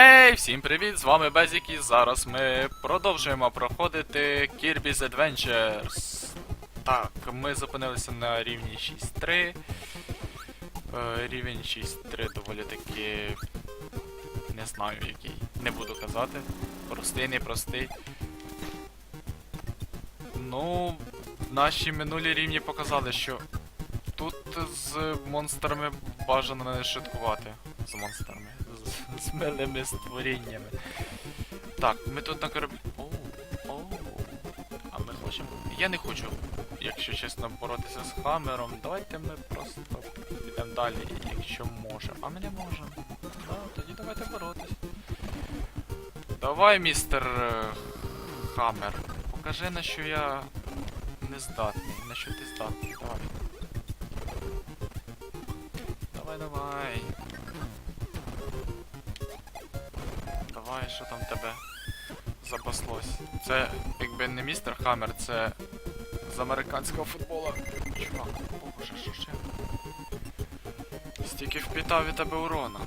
Ей, всім привіт! З вами Безік і зараз ми продовжуємо проходити Kirby's Adventures. Так, ми зупинилися на рівні 6.3. Е, рівень 6.3 доволі таки. Не знаю який. Не буду казати. Простий, непростий. Ну, наші минулі рівні показали, що тут з монстрами бажано не шуткувати. З монстрами. З, милими створіннями. Так, ми тут на кораблі. Оу, оу. А ми хочемо. Я не хочу, якщо чесно, боротися з хамером. Давайте ми просто підемо далі, якщо можемо. А ми не можемо. Да, тоді давайте боротись. Давай, містер е, Хаммер. Покажи на що я не здатний. На що ти здатний. Це якби не містер Хаммер, це з американського футбола. Чувак, боже, що ще? Стільки впітав від тебе урона.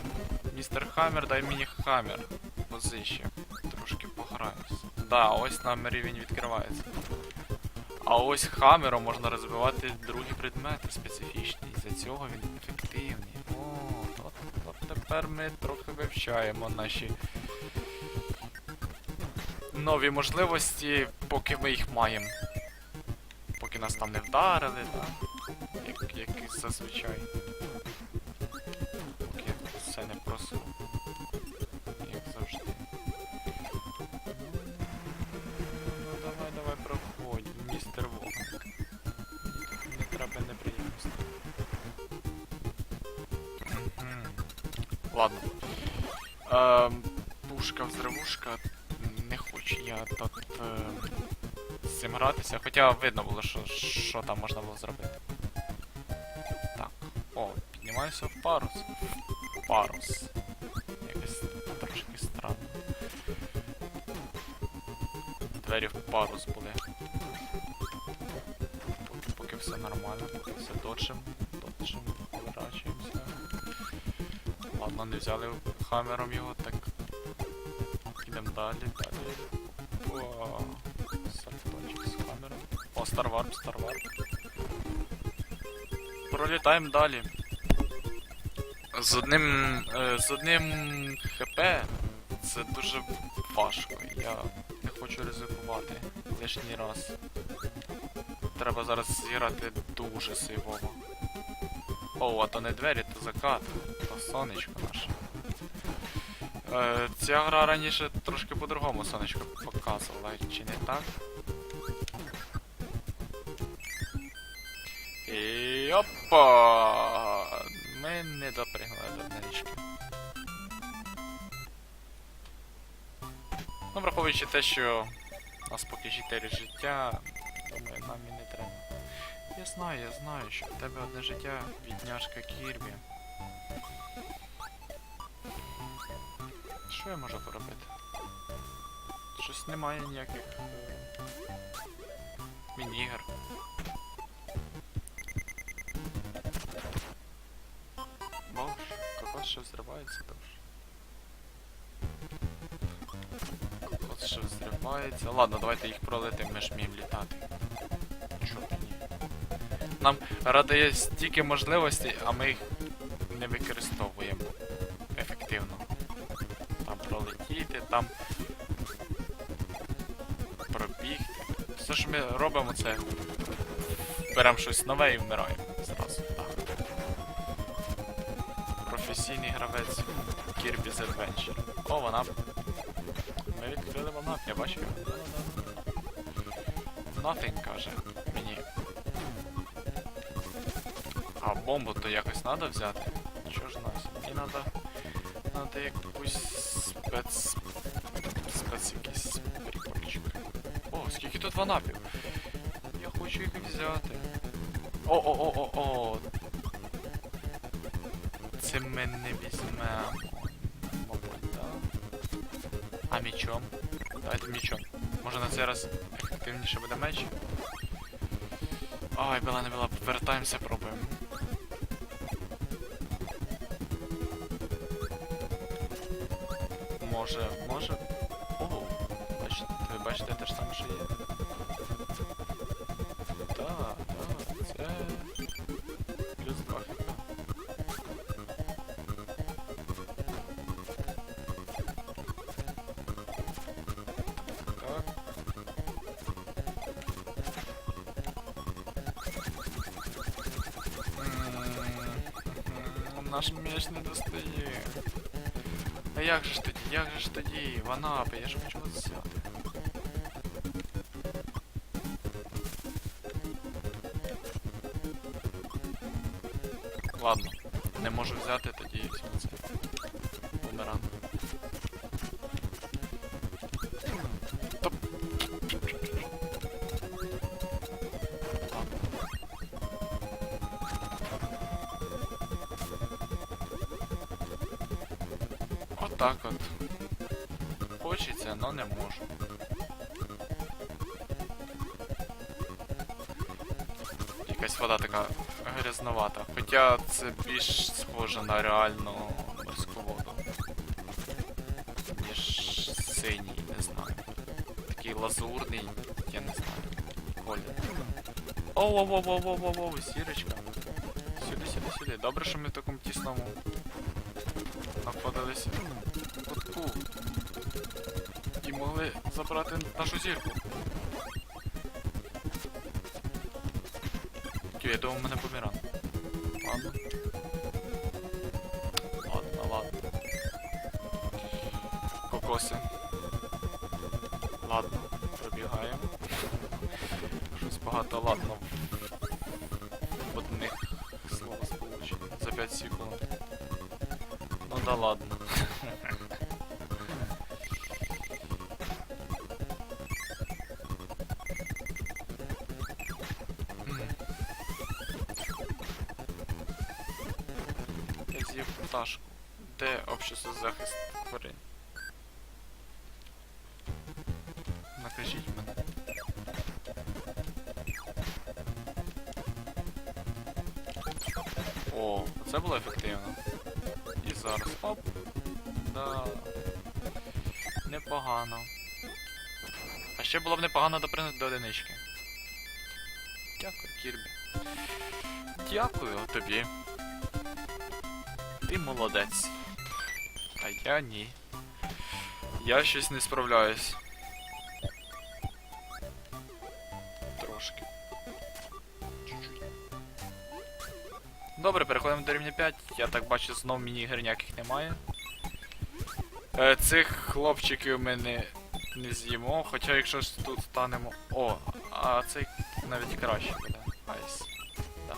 Містер Хаммер, дай мені Хаммер. Позичі. Трошки пограємось. Да, ось нам рівень відкривається. А ось хамером можна розбивати другі предмети специфічні. І за цього він ефективний. О, от, от тепер ми трохи вивчаємо наші нові можливості, поки ми їх маємо. Поки нас там не вдарили, так? Як, як зазвичай. Гратися, хоча видно було, що, що там можна було зробити. Так. О, піднімаюся в парус. Парус. Якось трошки странно. Двері в парус були. Поки, поки все нормально, поки все доджим, доджим, виворачуємося. Ладно, не взяли хамером його, так. Ідемо далі, далі. О. О, Старварп, Старварп. Пролітаємо далі. З одним. е, з одним ХП це дуже важко. Я не хочу ризикувати лишній раз. Треба зараз зіграти дуже сейвово. О, а то не двері, то закат, то сонечко наше. Е, ця гра раніше трошки по-другому сонечко показувала, чи не так? Опа! Ми не допригнули до однорічки. Ну, враховуючи те, що у нас поки 4 життя, думаю, нам і не треба. Я знаю, я знаю, що в тебе одне життя, бідняшка Кірбі. Що я можу поробити? Щось немає ніяких е, що взривається дуже. Кокос що взривається. Ладно, давайте їх пролетимо, ми ж вміємо літати. Б ні? Нам радає стільки можливостей, а ми їх не використовуємо ефективно. Там пролетіти, там пробігти. Все, що ми робимо, це беремо щось нове і вмираємо Професійний гравець Kirby's Adventure. О, вона. Ми відкрили вона, я бачу його. Nothing каже мені. А бомбу то якось треба взяти. Що ж нас? Мені треба. Надо якусь спец. спец якийсь прикольчик. О, скільки тут ванапів? Я хочу їх взяти. О-о-о-о-о! Це ми не візьмемо. А мічом? Давайте мічом. Може на цей раз ефективніше буде меч? Ой, була не була, повертаємося, пробуємо. може, може. О, бачите, ви бачите те ж саме, що є. Як же ж тоді, як же ж тоді? Ванапи, я ж хочу взяти. Ладно, не можу взяти тоді все це. Бумеранг. Отак от. Хочеться, но не можу. Якась вода така грязновата. Хоча це більш схоже на реальну морську воду. Ніж синій, не знаю. Такий лазурний, я не знаю. Колір. оу оу оу оу оу оу сірочка. Сюди, сюди, сюди. Добре, що ми в такому тісному знаходилися кутку. І могли забрати нашу зірку. Тю, я думав, мене поміран. Ладно. Ладно, ладно. Кокоси. Ладно, пробігаємо. Щось багато ладно. Да ладно. Я з'їв пташку. Де общество захист тварин? Накажіть мене. О, це було ефективно. Зараз. Оп. Да. Непогано. А ще було б непогано допринути до одинички. Дякую, Кірбі. Дякую тобі. Ти молодець. А я ні. Я щось не справляюсь. Добре, переходимо до рівня 5. Я так бачу, знов міні-ігр ніяких немає. Е, цих хлопчиків ми не, не з'їмо, хоча якщо ж тут станемо. О, а цей навіть краще буде. Айс. Да.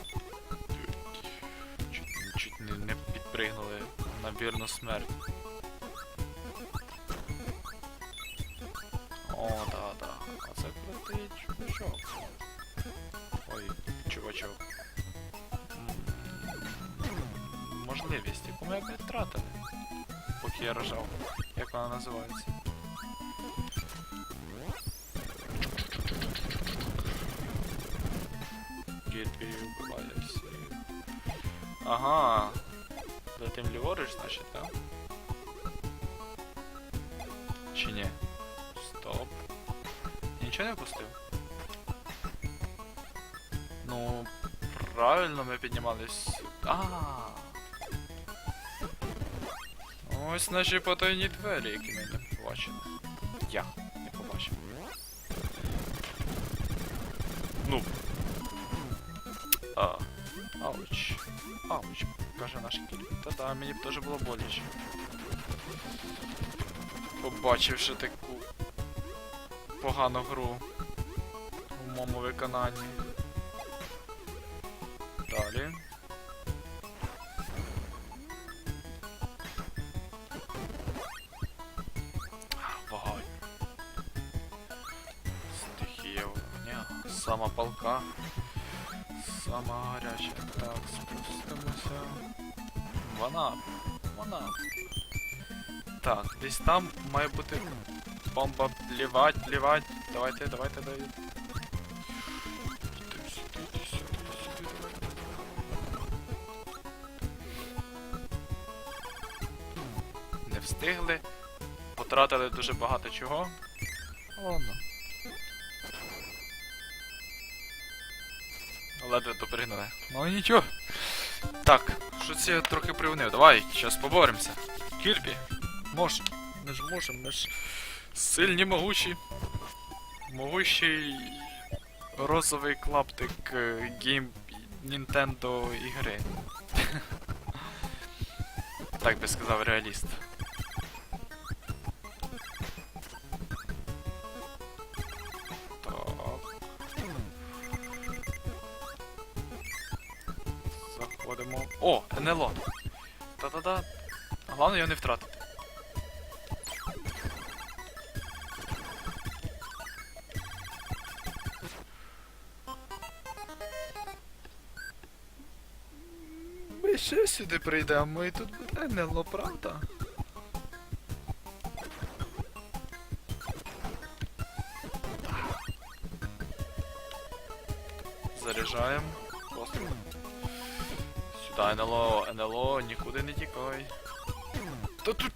Чуть, чуть не, не підпригнули на вірну смерть. О, да, да. А це крутий чувачок. Можливість, яку ми якби втратили. Поки я рожав. Як вона називається? Гідві вбиваюся. Ага. Летим ліворуч, значить, так? Чи ні? Стоп. Нічого не пустив? Ну, правильно ми піднімались. А. Ось наші потайні двері, які ми не побачили. Я не побачив. Ну. А. Ауч. Ауч, каже наш кіт. Та-да, мені б теж було боляче. Побачивши таку погану гру у моєму виконанні. Сама палка. Сама гаряча. Так, спустимося. Вона. Вона. Так, десь там має бути бомба плівать, плівать. Давайте, давайте, давайте. Не встигли потратили дуже багато чого. Ладно. Ледве допригнули. Ну нічого. Так, що це я трохи привнив. Давай, зараз поборемося. Кірбі, мож. Ми ж можемо, ми ж сильні, могучі. Могущий розовий клаптик гейм Nintendo ігри. так би сказав реаліст. Заходимо. О, НЛО. Та-та-та. Головне його не втратити. Ми ще сюди прийдемо і тут буде НЛО, правда? Заряджаємо. Постріл. Сюди НЛО, НЛО, нікуди не тікай. Та тут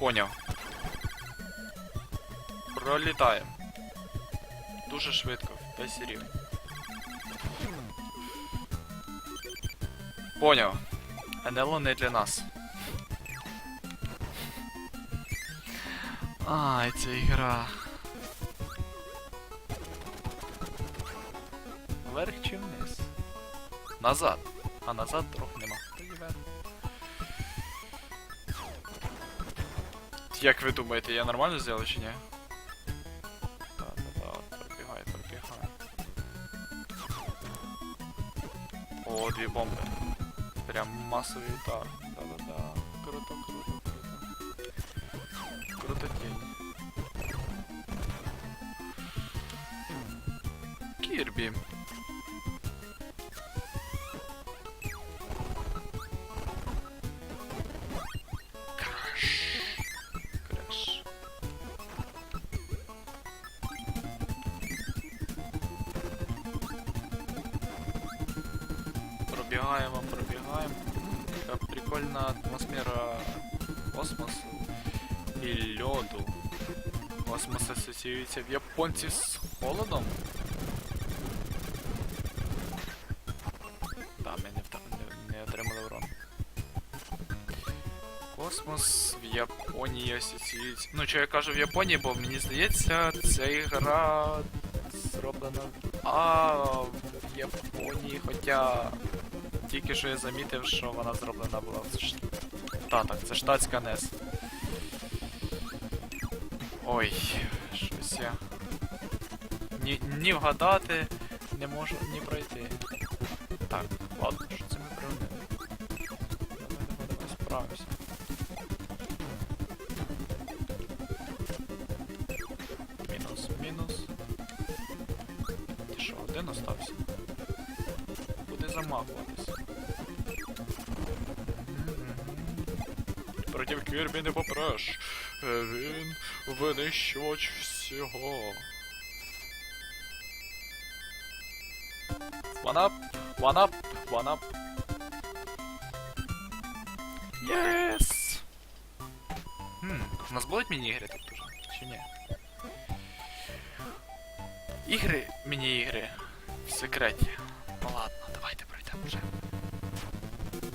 Поняв. Пролітаємо. Дуже швидко, весь рівень. Поняв. НЛО не для нас. Ай, ця ігра. Вверх чи вниз? Назад. А назад трохи нема. Тоді вверх. Як ви думаєте, я нормально зробив чи ні? Так, так, так, пробігай, пробігай. О, дві бомби. Прям масовий удар. Да-да-да. Круто, круто, круто. Круто тінь. Кірбі. Пробігаємо, пробігаємо. Така прикольна атмосфера космосу і льоду. Космос асоціюється в японців з холодом. Так, ми не, не отримали урон. Космос в Японії асоціюється. Ну, що я кажу в Японії, бо мені здається, ця ігра зроблена. А в Японії, хоча тільки що я замітив, що вона зроблена була в Ш- Штатах. Це штатська NES. Ой, щось я. Ні, ні вгадати, не можу ні пройти. Так, ладно, що це ми давай, давай, справимося. Мінус, мінус. Ти що, один остався? Замахуватися? Проти Кірбі не попреш. Е, Він винищувач всього. One up, one up, one up. Yes! Хм, у нас будуть міні-ігри тут уже, чи ні? Ігри, міні-ігри в секреті. Ну ладно.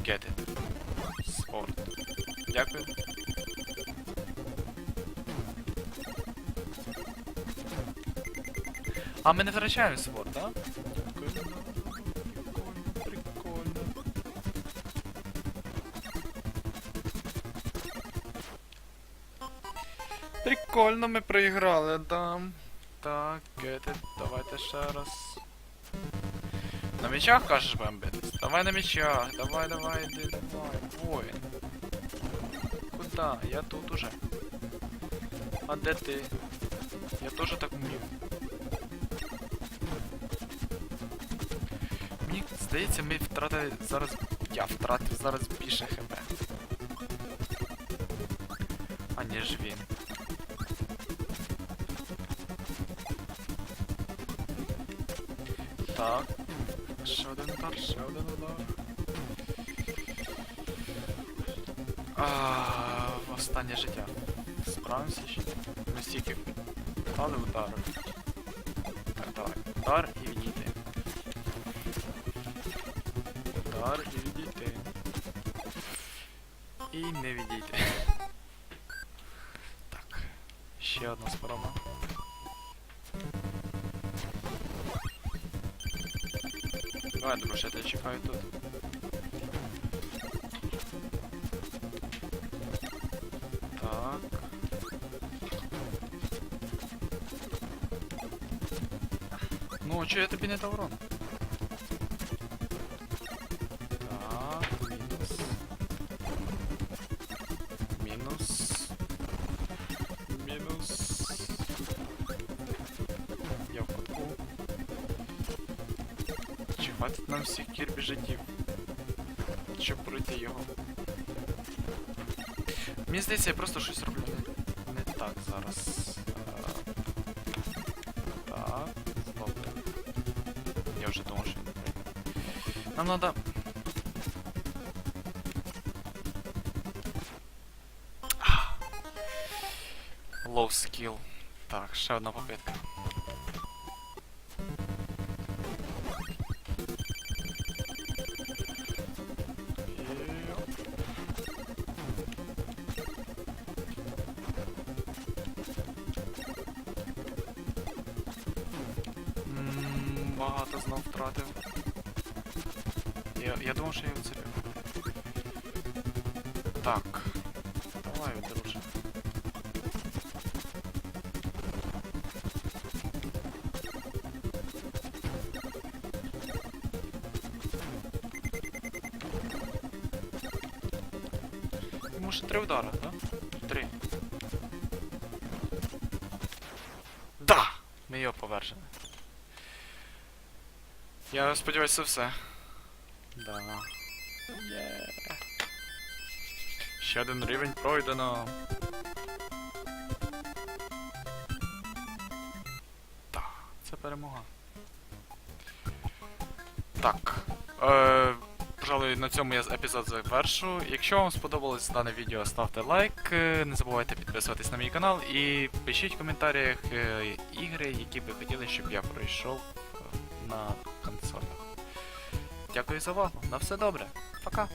Get. Спорт. Дякую. А ми не втрачаємо спорт, так? Прикольно. Прикольно. Прикольно ми проіграли, да. Так, get давайте ще раз. На мечах кажеш бомбитись? Давай на мечах, давай, давай, іди, давай, воїн. Куда? Я тут уже. А де ти? Я теж так вмію. Мені здається, ми втратили зараз. Я втратив зараз більше хп. Аніж він. Так. Ще один удар, ще один удар. А, останнє життя. Справимося ще. Ми стільки дали удару. Так, давай. Удар і відійти. Удар і відійти. І не відійти. Так. Ще одна спроба. Друже, я тебе чекаю тут. Так. Ну, а чого я тобі не дав урон? кірбі життів? Щоб пройти його? Мені здається, я просто щось роблю не, не так зараз. Е, Так, добре. Я вже думав, що не пройде. Нам надо. А. Low skill. Так, ще одна попитка. Багато знов втратив. Я, я думав, що я вцепив. Так. Давай, друже. Йому ще три удара, так? Три. Да! Ми його повершили. Я сподіваюся, це все. Да. Є. Ще один рівень пройдено. Так, це перемога. Так. Е, пожалуй, на цьому я епізод завершу. Якщо вам сподобалось дане відео, ставте лайк, е, не забувайте підписуватись на мій канал і пишіть в коментарях е, ігри, які би хотіли, щоб я пройшов на консолях. Дякую за увагу. На все добре. Пока.